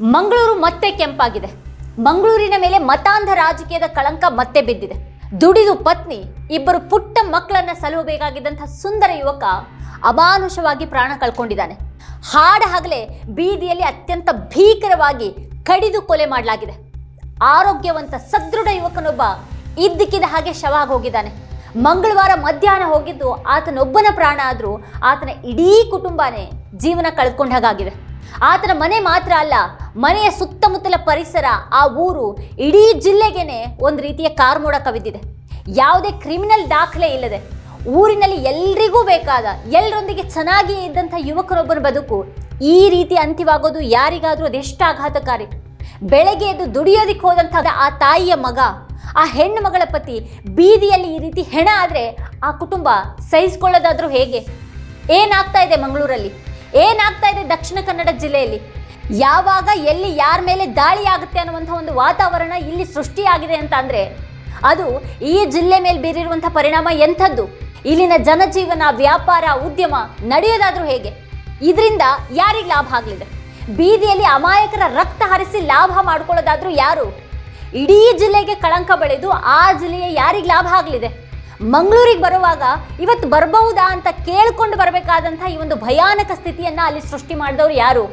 ಮಂಗಳೂರು ಮತ್ತೆ ಕೆಂಪಾಗಿದೆ. ಮಂಗಳೂರಿನ ಮೇಲೆ ಮತಾಂಧ ರಾಜಕೀಯದ ಕಳಂಕ ಮತ್ತೆ ಬಿದ್ದಿದೆ. ದುಡಿದು ಪತ್ನಿ, ಇಬ್ಬರು ಪುಟ್ಟ ಮಕ್ಕಳನ್ನ ಸಲುಹಬೇಕಾಗಿದ್ದಂಥ ಸುಂದರ ಯುವಕ ಅಮಾನುಷವಾಗಿ ಪ್ರಾಣ ಕಳ್ಕೊಂಡಿದ್ದಾನೆ. ಹಾಡ ಹಗಲೇ ಬೀದಿಯಲ್ಲಿ ಅತ್ಯಂತ ಭೀಕರವಾಗಿ ಕಡಿದು ಕೊಲೆ ಮಾಡಲಾಗಿದೆ. ಆರೋಗ್ಯವಂತ ಸದೃಢ ಯುವಕನೊಬ್ಬ ಇದ್ದಕ್ಕಿದ್ದ ಹಾಗೆ ಶವ ಹೋಗಿದ್ದಾನೆ ಮಂಗಳವಾರ ಮಧ್ಯಾಹ್ನ ಹೋಗಿದ್ದು ಆತನೊಬ್ಬನ ಪ್ರಾಣ ಆದರೂ ಆತನ ಇಡೀ ಕುಟುಂಬನೇ ಜೀವನ ಕಳ್ಕೊಂಡ ಹಾಗಾಗಿದೆ ಆತನ ಮನೆ ಮಾತ್ರ ಅಲ್ಲ, ಮನೆಯ ಸುತ್ತಮುತ್ತಲ ಪರಿಸರ, ಆ ಊರು ಇಡೀ ಜಿಲ್ಲೆಗೇನೆ ಒಂದು ರೀತಿಯ ಕಾರ್ಮೋಡ ಕವಿದಿದೆ. ಯಾವುದೇ ಕ್ರಿಮಿನಲ್ ದಾಖಲೆ ಇಲ್ಲದೆ ಊರಿನಲ್ಲಿ ಎಲ್ರಿಗೂ ಬೇಕಾದ ಎಲ್ಲರೊಂದಿಗೆ ಚೆನ್ನಾಗಿ ಇದ್ದಂಥ ಯುವಕರೊಬ್ಬರ ಬದುಕು ಈ ರೀತಿ ಅಂತ್ಯವಾಗೋದು ಯಾರಿಗಾದರೂ ಅದೆಷ್ಟು ಆಘಾತಕಾರಿ ಬೆಳಗ್ಗೆ ಎದ್ದು ದುಡಿಯೋದಕ್ಕೆ ಹೋದಂಥ ಆ ತಾಯಿಯ ಮಗ, ಆ ಹೆಣ್ಣು ಮಗಳ ಪತಿ ಬೀದಿಯಲ್ಲಿ ಈ ರೀತಿ ಹೆಣ ಆದರೆ ಆ ಕುಟುಂಬ ಸಹಿಸ್ಕೊಳ್ಳೋದಾದರೂ ಹೇಗೆ? ಏನಾಗ್ತಾ ಇದೆ ಮಂಗಳೂರಲ್ಲಿ? ಏನಾಗ್ತಾ ಇದೆ ದಕ್ಷಿಣ ಕನ್ನಡ ಜಿಲ್ಲೆಯಲ್ಲಿ? ಯಾವಾಗ, ಎಲ್ಲಿ, ಯಾರ ಮೇಲೆ ದಾಳಿ ಆಗುತ್ತೆ ಅನ್ನುವಂಥ ಒಂದು ವಾತಾವರಣ ಇಲ್ಲಿ ಸೃಷ್ಟಿಯಾಗಿದೆ ಅಂತ ಅಂದರೆ, ಅದು ಈ ಜಿಲ್ಲೆ ಮೇಲೆ ಬೀರಿರುವಂಥ ಪರಿಣಾಮ ಎಂಥದ್ದು? ಇಲ್ಲಿನ ಜನಜೀವನ, ವ್ಯಾಪಾರ, ಉದ್ಯಮ ನಡೆಯೋದಾದರೂ ಹೇಗೆ? ಇದರಿಂದ ಯಾರಿಗೆ ಲಾಭ ಆಗಲಿದೆ? ಬೀದಿಯಲ್ಲಿ ಅಮಾಯಕರ ರಕ್ತ ಹರಿಸಿ ಲಾಭ ಮಾಡ್ಕೊಳ್ಳೋದಾದರೂ ಯಾರು? ಇಡೀ ಜಿಲ್ಲೆಗೆ ಕಳಂಕ ಬೆಳೆದು ಆ ಜಿಲ್ಲೆಯ ಯಾರಿಗೆ ಲಾಭ ಆಗಲಿದೆ? ಮಂಗಳೂರಿಗೆ ಬರುವಾಗ ಇವತ್ತು ಬರಬಹುದಾ ಅಂತ ಕೇಳ್ಕೊಂಡು ಬರಬೇಕಾದಂಥ ಈ ಒಂದು ಭಯಾನಕ ಸ್ಥಿತಿಯನ್ನ ಅಲ್ಲಿ ಸೃಷ್ಟಿ ಮಾಡಿದವರು ಯಾರು?